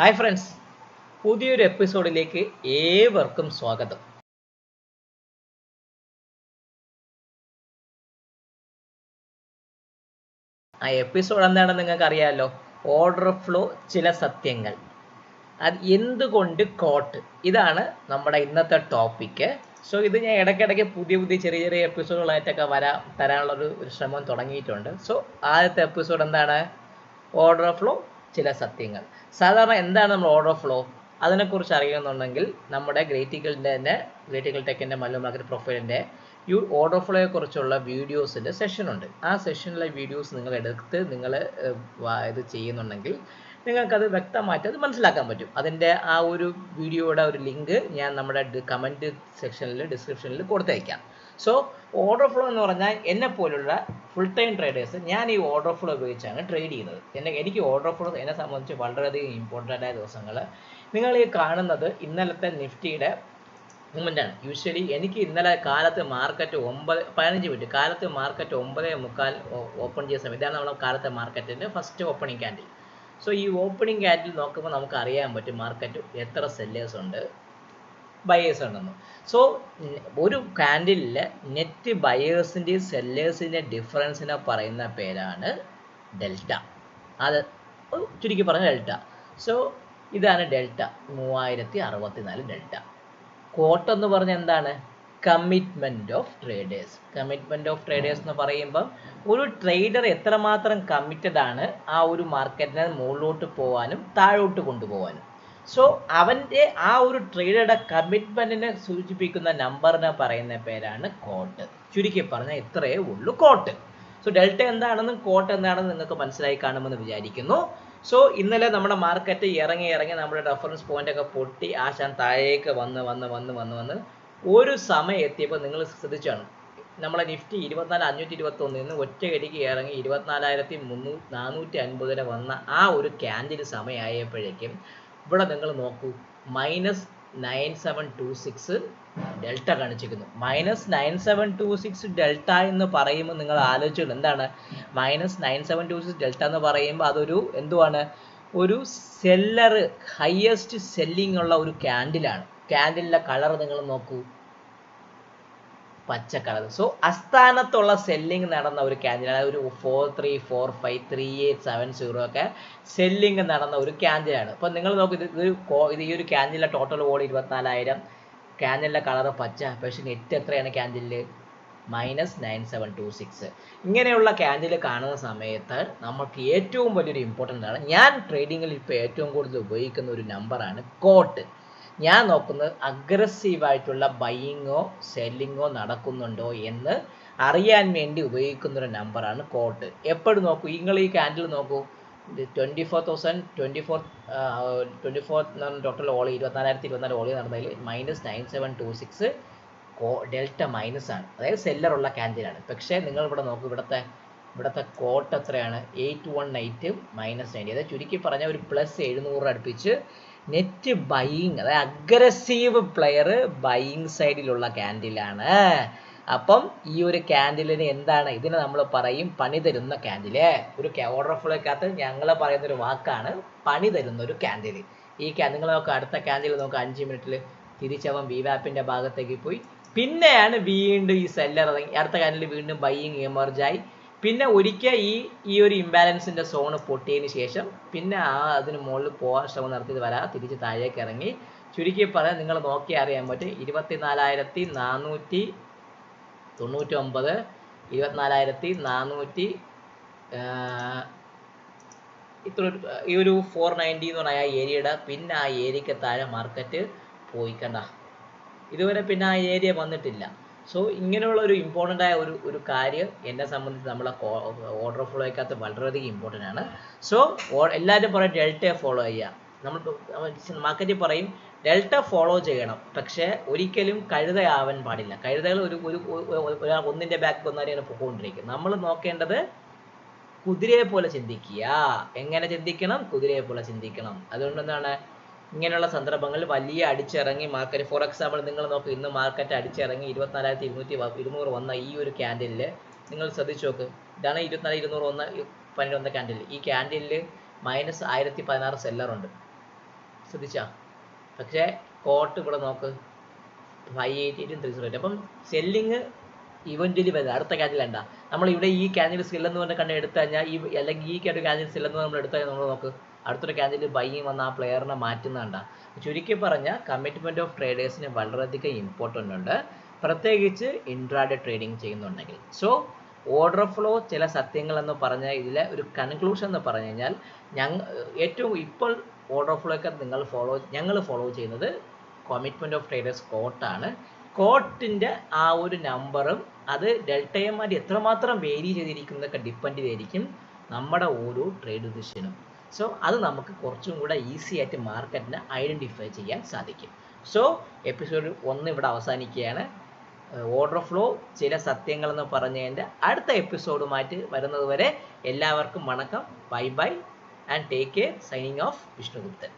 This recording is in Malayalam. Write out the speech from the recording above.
ഹായ് ഫ്രണ്ട്സ് പുതിയൊരു എപ്പിസോഡിലേക്ക് ഏവർക്കും സ്വാഗതം. ആ എപ്പിസോഡ് എന്താണെന്ന് നിങ്ങൾക്ക് അറിയാമല്ലോ ഓർഡർ ഫ്ലോ ചില സത്യങ്ങൾ. അത് എന്തുകൊണ്ട് കോട്ട് ഇതാണ് നമ്മുടെ ഇന്നത്തെ ടോപ്പിക്ക് സോ ഇത് ഞാൻ ഇടയ്ക്കിടയ്ക്ക് പുതിയ പുതിയ ചെറിയ ചെറിയ എപ്പിസോഡുകളായിട്ടൊക്കെ വരാ തരാനുള്ളൊരു ഒരു ശ്രമം തുടങ്ങിയിട്ടുണ്ട്. സോ ആദ്യത്തെ എപ്പിസോഡ് എന്താണ്? ഓർഡർ ഫ്ലോ ചില സത്യങ്ങൾ. സാധാരണ എന്താണ് നമ്മൾ ഓർഡർ ഫ്ലോ അതിനെക്കുറിച്ച് അറിയണമെന്നുണ്ടെങ്കിൽ നമ്മുടെ ഗ്രേറ്റിക്കലിന്റെ തന്നെ ഗ്രേറ്റിക്കൽ ടെക്കിന്റെ മല്ലു മാർക്കറ്റ് പ്രൊഫൈലിന്റെ യു ഓർഡർ ഫ്ലോയെ കുറിച്ചുള്ള വീഡിയോസിന്റെ സെഷനുണ്ട് ആ സെഷനിലെ വീഡിയോസ് നിങ്ങൾ എടുത്ത് നിങ്ങൾ ഇത് ചെയ്യുന്നുണ്ടെങ്കിൽ നിങ്ങൾക്കത് വ്യക്തമായിട്ട് അത് മനസ്സിലാക്കാൻ പറ്റും. അതിന്റെ ആ ഒരു വീഡിയോയുടെ ഒരു ലിങ്ക് ഞാൻ നമ്മുടെ കമന്റ് സെക്ഷനിൽ ഡിസ്ക്രിപ്ഷനിൽ കൊടുത്തയക്കാം. സോ ഓർഡർ ഫ്ലോ എന്ന് പറഞ്ഞാൽ എന്നെ പോലുള്ള ഫുൾ ടൈം ട്രേഡേഴ്സ് ഞാൻ ഈ ഓർഡർ ഫ്ലോ ഉപയോഗിച്ചാണ് ട്രേഡ് ചെയ്യുന്നത്. എന്നെ എനിക്ക് ഓർഡർ ഫ്ലോ എന്നെ സംബന്ധിച്ച് വളരെയധികം ഇമ്പോർട്ടന്റ് ആയ ദിവസങ്ങൾ നിങ്ങൾ ഈ കാണുന്നത് ഇന്നലത്തെ നിഫ്റ്റിയുടെ മൂവ്മെന്റാണ് യൂഷ്വലി എനിക്ക് ഇന്നലെ കാലത്ത് മാർക്കറ്റ് ഒമ്പത് പതിനഞ്ച് മിനിറ്റ് കാലത്ത് മാർക്കറ്റ് ഒമ്പതേ മുക്കാൽ ഓപ്പൺ ചെയ്ത സമയം ഇതാണ് നമ്മുടെ കാലത്തെ മാർക്കറ്റിന്റെ ഫസ്റ്റ് ഓപ്പണിംഗ് ക്യാൻഡിൽ സോ ഈ ഓപ്പണിംഗ് ക്യാൻഡിൽ നോക്കുമ്പോൾ നമുക്ക് അറിയാൻ പറ്റും മാർക്കറ്റ് എത്ര സെല്ലേഴ്സ് ഉണ്ട്. ബയേഴ്സ് ഉണ്ടെന്ന് സോ ഒരു ക്യാൻഡിലിൽ നെറ്റ് ബയേഴ്സിന്റെയും സെല്ലേഴ്സിന്റെ ഡിഫറൻസിനെ പറയുന്ന പേരാണ് ഡെൽറ്റ. അത് ചുരുക്കി പറഞ്ഞ ഡെൽറ്റ. സോ ഇതാണ് ഡെൽറ്റ. മൂവായിരത്തി അറുപത്തി നാല് ഡെൽറ്റ. കോട്ട് എന്ന് പറഞ്ഞ എന്താണ്? Commitment of traders commitment of traders എന്ന് പറയുമ്പം ഒരു ട്രേഡർ എത്രമാത്രം കമ്മിറ്റഡ് ആണ് ആ ഒരു മാർക്കറ്റിനെ മുകളിലോട്ട് പോകാനും താഴോട്ട് കൊണ്ടുപോകാനും സോ അവന്റെ ആ ഒരു ട്രേഡറുടെ കമ്മിറ്റ്മെന്റിനെ സൂചിപ്പിക്കുന്ന നമ്പറിനെ പറയുന്ന പേരാണ് കോട്ട് ചുരുക്കി പറഞ്ഞാൽ ഇത്രയേ ഉള്ളൂ കോട്ട് സോ ഡെൽറ്റ എന്താണെന്നും കോട്ട് എന്താണെന്നും നിങ്ങൾക്ക് മനസ്സിലായി കാണുമെന്ന് വിചാരിക്കുന്നു. സോ ഇന്നലെ നമ്മുടെ മാർക്കറ്റ് ഇറങ്ങി ഇറങ്ങി നമ്മുടെ റെഫറൻസ് പോയിന്റ് ഒക്കെ പൊട്ടി ആശാൻ താഴേക്ക് വന്ന് വന്ന് വന്ന് വന്ന് വന്ന് ഒരു സമയം എത്തിയപ്പോൾ നിങ്ങൾ ശ്രദ്ധിച്ചാണ്. നമ്മളെ നിഫ്റ്റി ഇരുപത്തിനാല് അഞ്ഞൂറ്റി ഇരുപത്തി ഒന്നിൽ നിന്ന് ഒറ്റയടിക്ക് ഇറങ്ങി ഇരുപത്തിനാലായിരത്തി മുന്നൂ നാനൂറ്റി അൻപത് വരെ വന്ന ആ ഒരു ക്യാൻഡിൽ സമയമായപ്പോഴേക്കും ഇവിടെ നിങ്ങൾ നോക്കൂ. Minus nine seven two six delta കാണിച്ചിരിക്കുന്നു. Minus nine seven two six delta എന്ന് പറയുമ്പോൾ നിങ്ങൾ ആലോചിച്ചു എന്താണ്? Minus nine seven two six delta എന്ന് പറയുമ്പോൾ അതൊരു എന്തുവാണ്? ഒരു സെല്ലർ ഹയസ്റ്റ് സെല്ലിംഗ് ഉള്ള ഒരു ക്യാൻഡിലാണ് ക്യാൻഡിലിന്റെ കളർ നിങ്ങൾ നോക്കൂ. പച്ച കളർ സോ അസ്ഥാനത്തുള്ള സെല്ലിംഗ് നടന്ന ഒരു ക്യാൻഡിൽ അതായത് ഒരു four three four five three eight seven zero ഒക്കെ സെല്ലിംഗ് നടന്ന ഒരു ക്യാൻഡിലാണ് അപ്പോൾ നിങ്ങൾ നോക്കൂ ഇത് ഇത് ഇത് ഈ ഒരു ക്യാൻഡിലെ ടോട്ടൽ വോൾ ഇരുപത്തിനാലായിരം. ക്യാൻഡിലെ കളർ പച്ച പക്ഷേ നെറ്റ് എത്രയാണ് ക്യാൻഡിലിൽ minus nine seven two six ഇങ്ങനെയുള്ള ക്യാൻഡിൽ കാണുന്ന സമയത്ത് നമുക്ക് ഏറ്റവും വലിയൊരു ഇമ്പോർട്ടന്റ് ആണ്. ഞാൻ ട്രേഡിങ്ങിൽ ഇപ്പോൾ ഏറ്റവും കൂടുതൽ ഉപയോഗിക്കുന്ന ഒരു നമ്പറാണ് കോട്ട് ഞാൻ നോക്കുന്നത് അഗ്രസീവായിട്ടുള്ള ബൈയിങ്ങോ സെല്ലിങ്ങോ നടക്കുന്നുണ്ടോ എന്ന് അറിയാൻ വേണ്ടി ഉപയോഗിക്കുന്ന ഒരു നമ്പറാണ് കോട്ട് എപ്പോഴും നോക്കൂ നിങ്ങൾ ഈ കാൻഡിൽ നോക്കൂ. Twenty four thousand twenty four twenty four total ഓളി ഇരുപത്തിനാലായിരത്തി ഇരുപത്തിനാല് ഓളി നടന്നതിൽ minus nine seven two six കോ ഡെൽറ്റ മൈനസ് ആണ്. അതായത് സെല്ലറുള്ള കാൻഡിലാണ് പക്ഷേ നിങ്ങൾ ഇവിടെ നോക്കൂ ഇവിടുത്തെ ഇവിടുത്തെ കോട്ട് എത്രയാണ്? Eight one eight minus ninety അതായത് ചുരുക്കി പറഞ്ഞാൽ ഒരു പ്ലസ് എഴുന്നൂറ് അടുപ്പിച്ച് നെറ്റ് ബൈയിങ് അതായത് അഗ്രസീവ് പ്ലെയർ ബൈയിങ് സൈഡിലുള്ള ക്യാൻഡിലാണ് അപ്പം ഈ ഒരു ക്യാൻഡിലിന് എന്താണ്? ഇതിനെ നമ്മൾ പറയും പണി തരുന്ന ക്യാൻഡിൽ ഒരു ഓർഡർ ഫ്ലോയ്ക്കകത്ത് ഞങ്ങൾ പറയുന്ന ഒരു വാക്കാണ് പണി തരുന്ന ഒരു ക്യാൻഡിൽ ഈ നിങ്ങൾ നോക്കുക അടുത്ത ക്യാൻഡിൽ നോക്കുക അഞ്ച് മിനിറ്റിൽ തിരിച്ചവൻ വി വാപ്പിന്റെ ഭാഗത്തേക്ക് പോയി. പിന്നെയാണ് വീണ്ടും ഈ സെല്ലർ അടുത്ത ക്യാൻഡിൽ വീണ്ടും ബൈയിങ് എമർജായി പിന്നെ ഒരിക്കൽ ഈ ഈ ഒരു ഇംബാലൻസിന്റെ സോണ് പൊട്ടിയതിന് ശേഷം പിന്നെ ആ അതിന് മുകളിൽ പോകാൻ ശ്രമം നടത്തിയത് വരാ തിരിച്ച് താഴേക്ക് ഇറങ്ങി. ചുരുക്കി പറയാൻ നിങ്ങൾ നോക്കി അറിയാൻ പറ്റും. ഇരുപത്തിനാലായിരത്തി നാനൂറ്റി തൊണ്ണൂറ്റി ഒമ്പത് ഇരുപത്തിനാലായിരത്തി നാനൂറ്റി ഇത്ര ഈ ഒരു ഫോർ നയന്റി എന്ന് പറഞ്ഞ ആ ഏരിയയുടെ പിന്നെ ആ ഏരിയക്ക് താഴെ മാർക്കറ്റ് പോയി കണ്ട. ഇതുവരെ പിന്നെ ആ ഏരിയ വന്നിട്ടില്ല. സോ ഇങ്ങനെയുള്ള ഒരു ഇമ്പോർട്ടന്റ് ആയ ഒരു ഒരു കാര്യം എന്നെ സംബന്ധിച്ച് നമ്മളെ ഓർഡർ ഫോളോ ആക്കാത്ത വളരെയധികം ഇമ്പോർട്ടന്റ് ആണ്. സോ എല്ലാവരും പറയും ഡെൽറ്റയെ ഫോളോ ചെയ്യുക നമ്മൾ മാർക്കറ്റിൽ പറയും ഡെൽറ്റ ഫോളോ ചെയ്യണം. പക്ഷേ ഒരിക്കലും കഴുതയാവാൻ പാടില്ല. കഴുതകൾ ഒരു ഒരു ഒന്നിന്റെ ബാക്ക് ഒന്നാരെയാണ് പോയിക്കൊണ്ടിരിക്കും നമ്മൾ നോക്കേണ്ടത് കുതിരയെ പോലെ ചിന്തിക്കുക. എങ്ങനെ ചിന്തിക്കണം? കുതിരയെ പോലെ ചിന്തിക്കണം. അതുകൊണ്ട് എന്താണ്? ഇങ്ങനെയുള്ള സന്ദർഭങ്ങളിൽ വലിയ അടിച്ചിറങ്ങി മാർക്കറ്റ് ഫോർ എക്സാമ്പിൾ നിങ്ങൾ നോക്ക് ഇന്ന് മാർക്കറ്റ് അടിച്ചിറങ്ങി ഇരുപത്തിനാലായിരത്തി ഇരുന്നൂറ്റി ഇരുന്നൂറ് വന്ന ഈ ഒരു ക്യാൻഡിലിൽ നിങ്ങൾ ശ്രദ്ധിച്ചു നോക്ക്. ഇതാണ് ഇരുപത്തിനാല് ഇരുന്നൂറ് വന്ന പന്ത്രണ്ട് ക്യാൻഡിൽ ഈ ക്യാൻഡിലിൽ മൈനസ് ആയിരത്തി പതിനാറ് സെല്ലറുണ്ട് ശ്രദ്ധിച്ചാ? പക്ഷേ കോട്ട് ഇവിടെ നോക്ക്. ഫൈവ് എയ്റ്റി എയ്റ്റും ത്രീ സീറോ എയ്റ്റ് അപ്പം സെല്ലിങ് ഇവന്റിലി വരുന്നത് അടുത്ത കാറ്റിൽ എന്താ നമ്മൾ ഇവിടെ ഈ ക്യാൻഡിൽ ഇല്ലെന്ന് പറഞ്ഞ കണ്ട് എടുത്തു കഴിഞ്ഞാൽ ഈ അല്ലെങ്കിൽ ഈ കാൻഡിൽ ക്യാൻഡിൽ ഇല്ലെന്ന് നമ്മൾ എടുത്തു കഴിഞ്ഞാൽ നമ്മൾ നോക്ക്. അടുത്തൊരു കാൻഡിൽ ബൈയും വന്ന ആ പ്ലെയറിനെ മാറ്റുന്നതാണ്ട ചുരുക്കി പറഞ്ഞാൽ കമ്മിറ്റ്മെന്റ് ഓഫ് ട്രേഡേഴ്സിന് വളരെയധികം ഇമ്പോർട്ടന്റ് ഉണ്ട്. പ്രത്യേകിച്ച് ഇൻട്രാഡേ ട്രേഡിംഗ് ചെയ്യുന്നുണ്ടെങ്കിൽ. സോ ഓർഡർ ഫ്ലോ ചില സത്യങ്ങൾ എന്ന് പറഞ്ഞാൽ ഇതിലെ ഒരു കൺക്ലൂഷൻ എന്ന് പറഞ്ഞു കഴിഞ്ഞാൽ ഞങ്ങൾ ഏറ്റവും ഇപ്പോൾ ഓർഡർ ഫ്ലോ ഒക്കെ നിങ്ങൾ ഫോളോ ഞങ്ങൾ ഫോളോ ചെയ്യുന്നത് കമ്മിറ്റ്മെന്റ് ഓഫ് ട്രേഡേഴ്സ് കോട്ടാണ് കോട്ടിന്റെ ആ ഒരു നമ്പറും അത് ഡെൽറ്റയുമായിട്ട് എത്രമാത്രം വേരി ചെയ്തിരിക്കുന്നതൊക്കെ ഡിപ്പെൻഡ് ചെയ്തിരിക്കും നമ്മുടെ ഓരോ ട്രേഡ് ഡിസിഷനും സോ അത് നമുക്ക് കുറച്ചും കൂടെ ഈസി ആയിട്ട് മാർക്കറ്റിനെ ഐഡന്റിഫൈ ചെയ്യാൻ സാധിക്കും. സോ എപ്പിസോഡ് ഒന്ന് ഇവിടെ അവസാനിക്കുകയാണ്. ഓർഡർ ഫ്ലോ ചില സത്യങ്ങൾ എന്ന് പറഞ്ഞതിന്റെ അടുത്ത എപ്പിസോഡുമായിട്ട് വരുന്നത് വരെ എല്ലാവർക്കും വണക്കം. Bye bye and take care signing off Vishnuguptan.